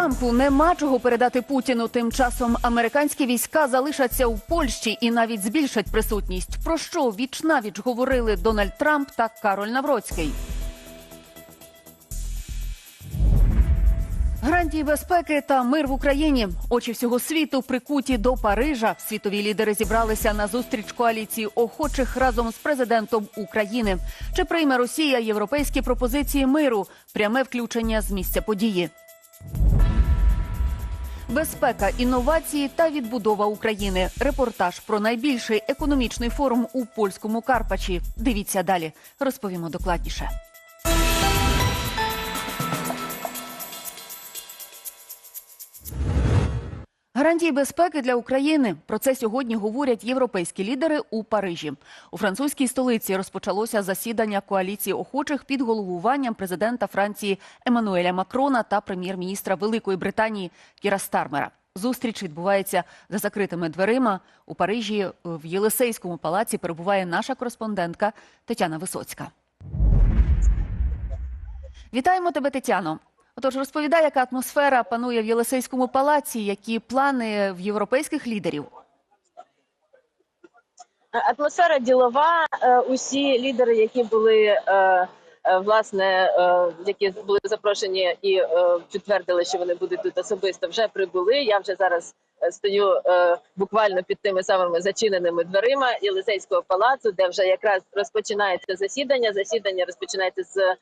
Трампу нема чого передати Путіну. Тим часом американські війська залишаться у Польщі і навіть збільшать присутність. Про що віч навіч говорили Дональд Трамп та Кароль Навроцький. Гарантії безпеки та мир в Україні. Очі всього світу прикуті до Парижа. Світові лідери зібралися на зустріч коаліції охочих разом з президентом України. Чи прийме Росія європейські пропозиції миру? Пряме включення з місця події. Безпека, інновації та відбудова України. Репортаж про найбільший економічний форум у польському Карпачі. Дивіться далі. Розповімо докладніше. Гарантії безпеки для України про це сьогодні говорять європейські лідери у Парижі. У французькій столиці розпочалося засідання коаліції охочих під головуванням президента Франції Еммануеля Макрона та прем'єр-міністра Великої Британії Кіра Стармера. Зустріч відбувається за закритими дверима. У Парижі в Єлисейському палаці перебуває наша кореспондентка Тетяна Висоцька. Вітаємо тебе, Тетяно. Отож, розповідай, яка атмосфера панує в Єлисейському палаці, які плани в європейських лідерів. Атмосфера ділова. Е, Усі лідери, які були е, е, власне, які були запрошені і підтвердили, що вони будуть тут особисто, вже прибули. Я вже зараз стою буквально під тими самими зачиненими дверима Єлисейського палацу, де вже якраз розпочинається засідання. Засідання розпочинається з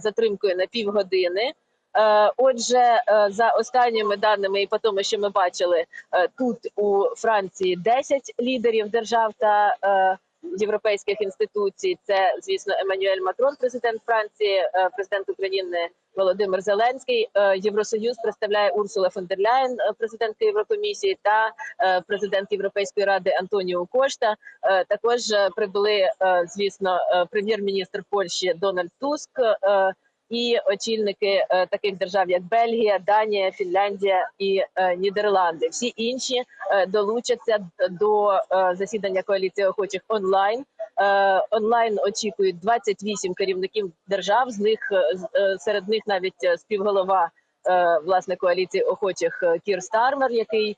затримкою на півгодини. Е, Отже, е, за останніми даними, і по тому, що ми бачили е, тут у Франції 10 лідерів держав та європейських інституцій. Це, звісно, Еммануель Макрон, президент Франції, президент України Володимир Зеленський. Євросоюз представляє Урсула фон дер Ляєн, президентка Єврокомісії, та президент Європейської ради Антоніо Кошта. Також прибули, звісно, прем'єр-міністр Польщі Дональд Туск. І очільники е, таких держав, як Бельгія, Данія, Фінляндія і е, Нідерланди. Всі інші е, долучаться до засідання коаліції охочих онлайн. Онлайн очікують 28 керівників держав. З них серед них навіть співголова власне коаліції охочих Кір Стармер, який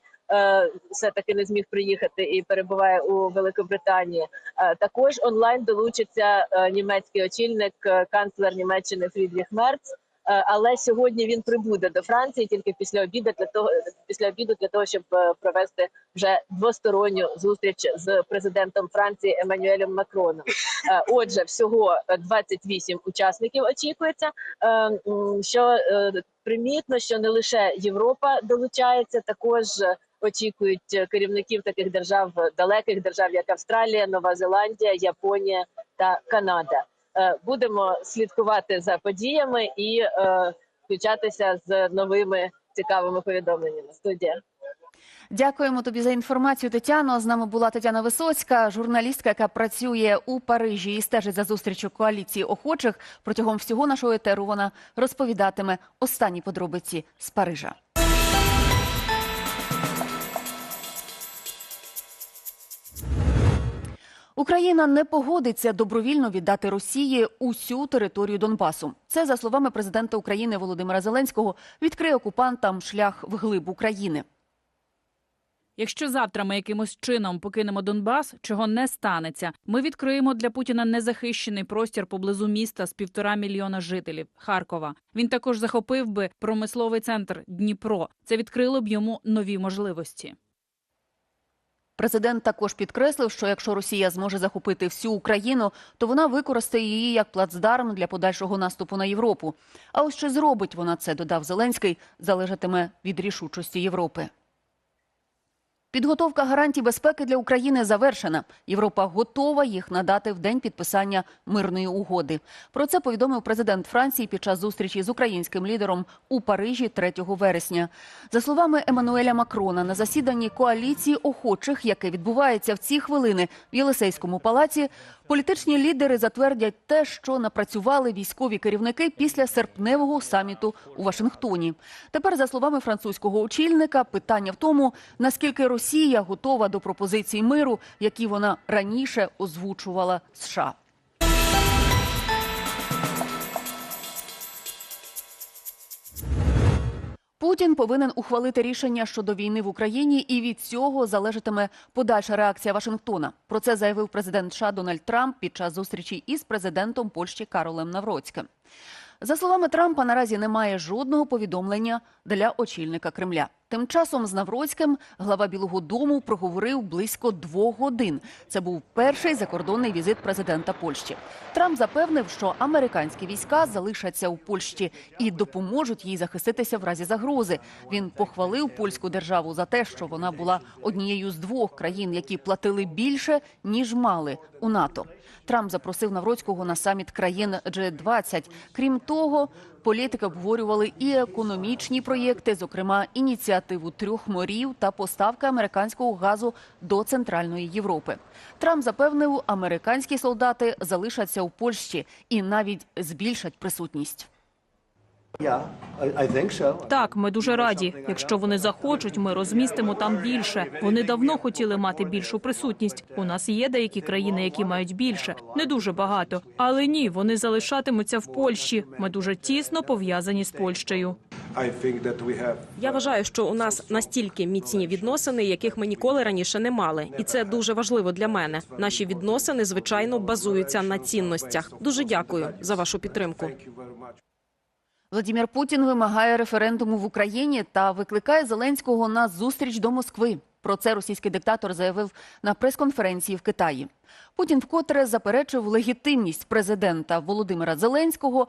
все таки не зміг приїхати і перебуває у Великобританії. Е, Також онлайн долучиться е, німецький очільник, е, канцлер Німеччини Фрідріх Мерц. Е, Але сьогодні він прибуде до Франції тільки після обіду для того, після обіду для того, щоб е, провести вже двосторонню зустріч з президентом Франції Еммануелем Макроном. Е, Отже, всього е, 28 учасників очікується. Е, Що е, примітно, що не лише Європа долучається, також е, очікують е, керівників таких держав, е, далеких держав, як Австралія, Нова Зеландія, Японія та Канада. Е, Будемо слідкувати за подіями і включатися з новими цікавими повідомленнями. Студія. Дякуємо тобі за інформацію, Тетяно. З нами була Тетяна Висоцька, журналістка, яка працює у Парижі і стежить за зустрічю коаліції охочих. Протягом всього нашого етеру вона розповідатиме останні подробиці з Парижа. Україна не погодиться добровільно віддати Росії усю територію Донбасу. Це за словами президента України Володимира Зеленського відкриє окупантам шлях вглиб України. Якщо завтра ми якимось чином покинемо Донбас, чого не станеться, ми відкриємо для Путіна незахищений простір поблизу міста з півтора мільйона жителів Харкова. Він також захопив би промисловий центр Дніпро. Це відкрило б йому нові можливості. Президент також підкреслив, що якщо Росія зможе захопити всю Україну, то вона використає її як плацдарм для подальшого наступу на Європу. А ось чи зробить вона це, додав Зеленський, залежатиме від рішучості Європи. Підготовка гарантій безпеки для України завершена. Європа готова їх надати в день підписання мирної угоди. Про це повідомив президент Франції під час зустрічі з українським лідером у Парижі 3 вересня. За словами Еммануеля Макрона, на засіданні коаліції охочих, яке відбувається в ці хвилини в Єлисейському палаці, політичні лідери затвердять те, що напрацювали військові керівники після серпневого саміту у Вашингтоні. Тепер, за словами французького очільника, питання в тому, наскільки Росія готова до пропозицій миру, які вона раніше озвучувала США. Путін повинен ухвалити рішення щодо війни в Україні, і від цього залежатиме подальша реакція Вашингтона. Про це заявив президент США Дональд Трамп під час зустрічі із президентом Польщі Каролем Навроцьким. За словами Трампа, наразі немає жодного повідомлення для очільника Кремля. Тим часом з Навроцьким глава Білого Дому проговорив близько двох годин. Це був перший закордонний візит президента Польщі. Трамп запевнив, що американські війська залишаться у Польщі і допоможуть їй захиститися в разі загрози. Він похвалив польську державу за те, що вона була однією з двох країн, які платили більше ніж мали у НАТО. Трамп запросив Навроцького на саміт країн G20. Крім того, політики обговорювали і економічні проєкти, зокрема ініціативу трьох морів та поставки американського газу до центральної Європи. Трамп запевнив, американські солдати залишаться у Польщі і навіть збільшать присутність. Так, ми дуже раді. Якщо вони захочуть, ми розмістимо там більше. Вони давно хотіли мати більшу присутність. У нас є деякі країни, які мають більше, не дуже багато. Але ні, вони залишатимуться в Польщі. Ми дуже тісно пов'язані з Польщею. Я вважаю, що у нас настільки міцні відносини, яких ми ніколи раніше не мали, і це дуже важливо для мене. Наші відносини звичайно базуються на цінностях. Дуже дякую за вашу підтримку. Владимир Путін вимагає референдуму в Україні та викликає Зеленського на зустріч до Москви. Про це російський диктатор заявив на прес-конференції в Китаї. Путін вкотре заперечив легітимність президента Володимира Зеленського.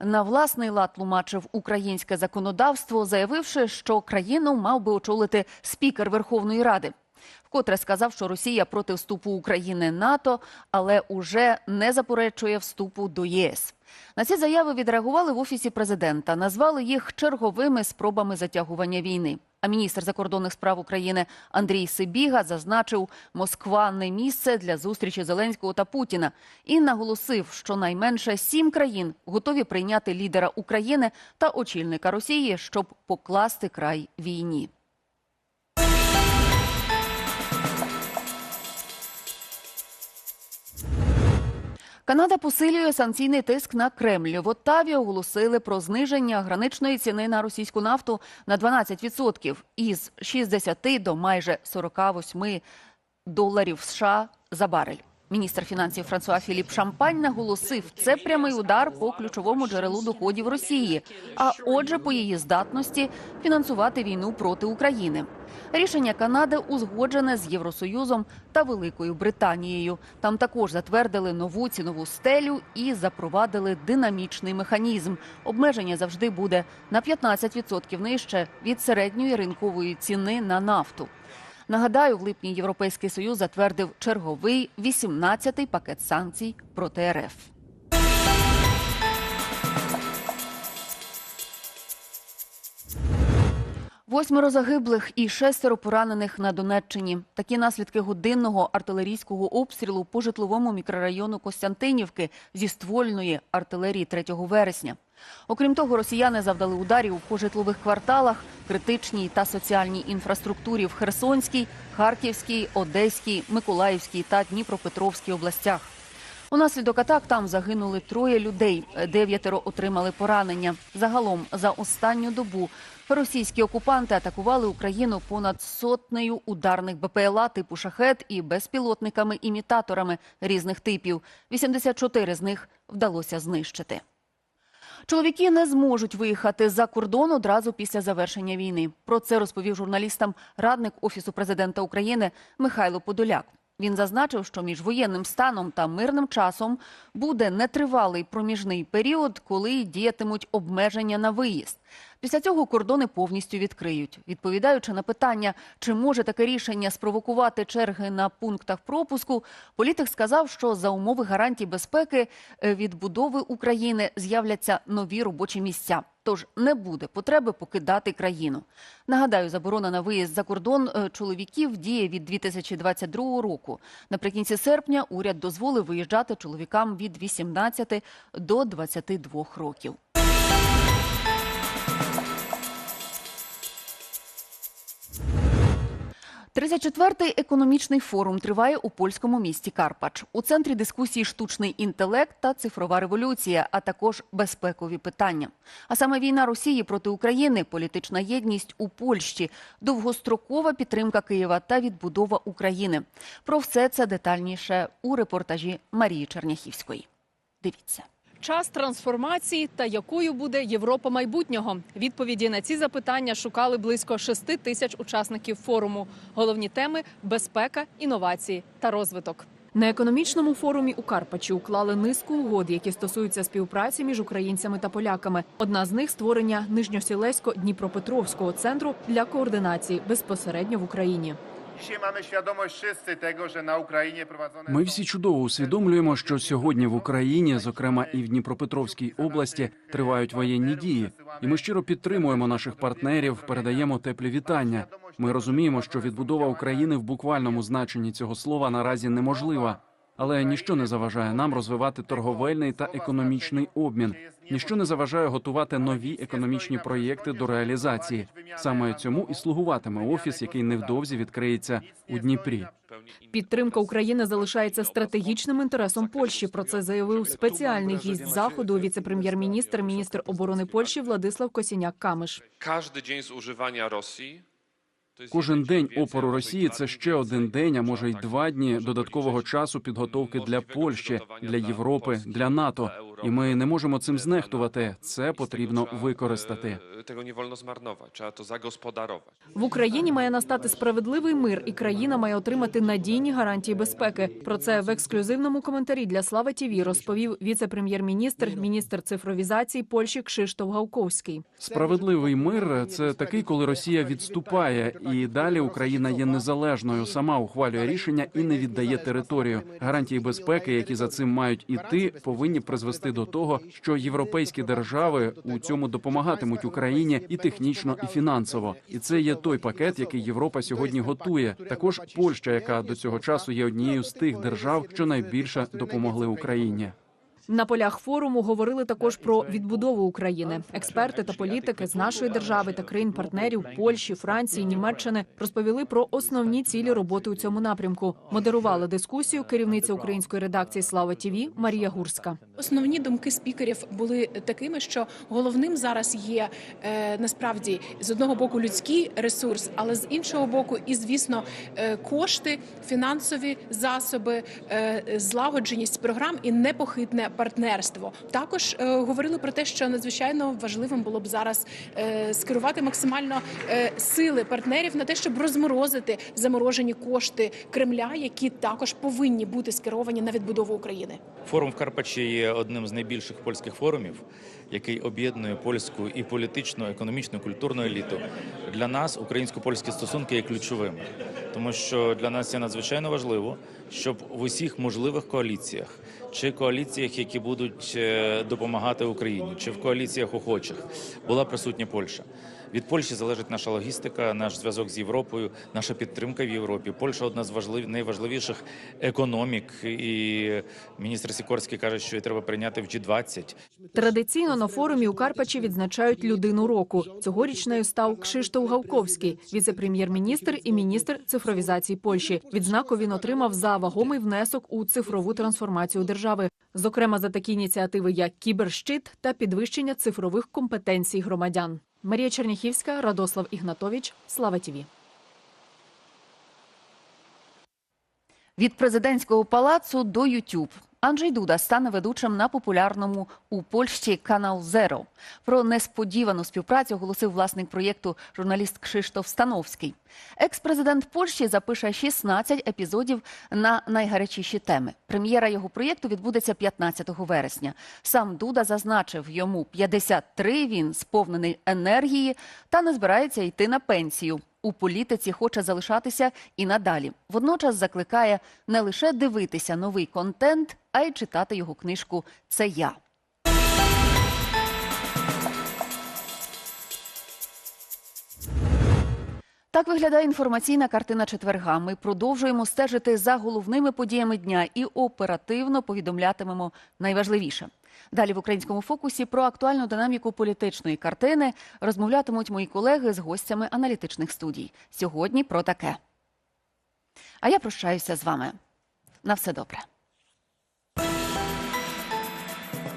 На власний лад тлумачив українське законодавство, заявивши, що країну мав би очолити спікер Верховної Ради. Вкотре сказав, що Росія проти вступу України НАТО, але уже не заперечує вступу до ЄС. На ці заяви відреагували в офісі президента, назвали їх черговими спробами затягування війни. А міністр закордонних справ України Андрій Сибіга зазначив, Москва не місце для зустрічі Зеленського та Путіна і наголосив, що найменше сім країн готові прийняти лідера України та очільника Росії, щоб покласти край війні. Канада посилює санкційний тиск на Кремль. В Оттаві оголосили про зниження граничної ціни на російську нафту на 12% із 60 до майже 48 доларів США за барель. Міністр фінансів Франсуа Філіп Шампань наголосив, це прямий удар по ключовому джерелу доходів Росії, а отже, по її здатності фінансувати війну проти України. Рішення Канади узгоджене з Євросоюзом та Великою Британією. Там також затвердили нову цінову стелю і запровадили динамічний механізм. Обмеження завжди буде на 15% нижче від середньої ринкової ціни на нафту. Нагадаю, в липні Європейський Союз затвердив черговий 18-й пакет санкцій проти РФ. Восьмеро загиблих і шестеро поранених на Донеччині. Такі наслідки годинного артилерійського обстрілу по житловому мікрорайону Костянтинівки зі ствольної артилерії 3 вересня. Окрім того, росіяни завдали ударів по житлових кварталах, критичній та соціальній інфраструктурі в Херсонській, Харківській, Одеській, Миколаївській та Дніпропетровській областях. Унаслідок атак там загинули троє людей, дев'ятеро отримали поранення. Загалом за останню добу російські окупанти атакували Україну понад сотнею ударних БПЛА типу шахет і безпілотниками-імітаторами різних типів. 84 з них вдалося знищити. Чоловіки не зможуть виїхати за кордон одразу після завершення війни. Про це розповів журналістам радник Офісу президента України Михайло Подоляк. Він зазначив, що між воєнним станом та мирним часом буде нетривалий проміжний період, коли діятимуть обмеження на виїзд. Після цього кордони повністю відкриють. Відповідаючи на питання, чи може таке рішення спровокувати черги на пунктах пропуску, політик сказав, що за умови гарантій безпеки е, відбудови України з'являться нові робочі місця. Тож не буде потреби покидати країну. Нагадаю, заборона на виїзд за кордон е, чоловіків діє від 2022 року. Наприкінці серпня уряд дозволив виїжджати чоловікам від 18 до 22 років. 34-й економічний форум триває у польському місті Карпач. У центрі дискусії штучний інтелект та цифрова революція, а також безпекові питання. А саме війна Росії проти України, політична єдність у Польщі, довгострокова підтримка Києва та відбудова України. Про все це детальніше у репортажі Марії Черняхівської. Дивіться. Час трансформації та якою буде Європа майбутнього? Відповіді на ці запитання шукали близько 6 тисяч учасників форуму. Головні теми безпека, інновації та розвиток. На економічному форумі у Карпачі уклали низку угод, які стосуються співпраці між українцями та поляками. Одна з них створення Нижньосілесько-Дніпропетровського центру для координації безпосередньо в Україні. Ми всі чудово усвідомлюємо, що сьогодні в Україні, зокрема і в Дніпропетровській області, тривають воєнні дії, і ми щиро підтримуємо наших партнерів, передаємо теплі вітання. Ми розуміємо, що відбудова України в буквальному значенні цього слова наразі неможлива. Але ніщо не заважає нам розвивати торговельний та економічний обмін. Ніщо не заважає готувати нові економічні проєкти до реалізації. Саме цьому і слугуватиме офіс, який невдовзі відкриється у Дніпрі. Підтримка України залишається стратегічним інтересом Польщі. Про це заявив спеціальний гість заходу, віце-прем'єр-міністр, міністр оборони Польщі Владислав Косіняк-Камиш. Każdy dzień zużywania Rosji to jest Кожен день опору Росії це ще один день, а може й два дні додаткового часу підготовки для Польщі, для Європи, для НАТО. І ми не можемо цим знехтувати. Це потрібно використати. В Україні має настати справедливий мир, і країна має отримати надійні гарантії безпеки. Про це в ексклюзивному коментарі для Слава ТІВІ розповів віце-прем'єр-міністр, міністр цифровізації Польщі Кшиштоф Гавковський. Справедливий мир це такий, коли Росія відступає, і далі Україна є незалежною, сама ухвалює рішення і не віддає територію. Гарантії безпеки, які за цим мають іти, повинні призвести до того, що європейські держави у цьому допомагатимуть Україні і технічно, і фінансово. І це є той пакет, який Європа сьогодні готує. Також Польща, яка до цього часу є однією з тих держав, що найбільше допомогли Україні. На полях форуму говорили також про відбудову України. Експерти та політики з нашої держави та країн-партнерів Польщі, Франції, Німеччини розповіли про основні цілі роботи у цьому напрямку. Модерувала дискусію керівниця української редакції Слава ТІВІ Марія Гурська. Основні думки спікерів були такими, що головним зараз є е, насправді з одного боку людський ресурс, але з іншого боку, і звісно, е, кошти, фінансові засоби, е, злагодженість програм і непохитне партнерство. Також е, говорили про те, що надзвичайно важливим було б зараз е, скерувати максимально е, сили партнерів на те, щоб розморозити заморожені кошти Кремля, які також повинні бути скеровані на відбудову України. Форум в Карпачі є одним з найбільших польських форумів, який об'єднує польську і політичну, економічну, культурну еліту. Для нас українсько-польські стосунки є ключовими, тому що для нас є надзвичайно важливо, щоб в усіх можливих коаліціях чи коаліціях, які будуть е, допомагати Україні, чи в коаліціях охочих, була присутня Польща. Від Польщі залежить наша логістика, наш зв'язок з Європою, наша підтримка в Європі. Польща одна з важлив... найважливіших економік, і міністр Сікорський каже, що її треба прийняти в G20. Традиційно на форумі у Карпачі відзначають людину року. Цьогоріч нею став Кшиштоф Гавковський, віце-прем'єр-міністр і міністр цифровізації Польщі. Відзнаку він отримав за вагомий внесок у цифрову трансформацію держави, зокрема за такі ініціативи, як кіберщит та підвищення цифрових компетенцій громадян. Марія Черняхівська, Радослав Ігнатович, Слава ТІВІ. Від президентського палацу до YouTube. Анджей Дуда стане ведучим на популярному у Польщі канал Зеро. Про несподівану співпрацю оголосив власник проєкту журналіст Кшиштоф Становський. Екс-президент Польщі запише 16 епізодів на найгарячіші теми. Прем'єра його проєкту відбудеться 15 вересня. Сам Дуда зазначив, йому 53, він сповнений енергії та не збирається йти на пенсію. У політиці хоче залишатися і надалі. Водночас закликає не лише дивитися новий контент, а й читати його книжку Це я. Так виглядає інформаційна картина четверга. Ми продовжуємо стежити за головними подіями дня і оперативно повідомлятимемо найважливіше. Далі в українському фокусі про актуальну динаміку політичної картини розмовлятимуть мої колеги з гостями аналітичних студій. Сьогодні про таке. А я прощаюся з вами. На все добре.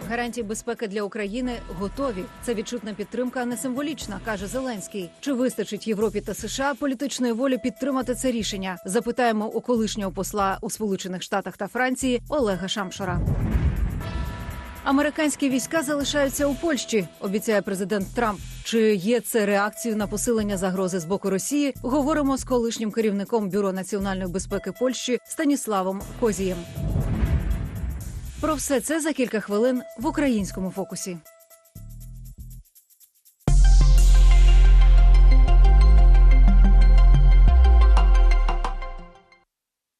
Гарантії безпеки для України готові. Це відчутна підтримка, а не символічна, каже Зеленський. Чи вистачить Європі та США політичної волі підтримати це рішення? Запитаємо у колишнього посла у Сполучених Штатах та Франції Олега Шамшора. Американські війська залишаються у Польщі, обіцяє президент Трамп. Чи є це реакцією на посилення загрози з боку Росії? Говоримо з колишнім керівником бюро національної безпеки Польщі Станіславом Козієм. Про все це за кілька хвилин в українському фокусі.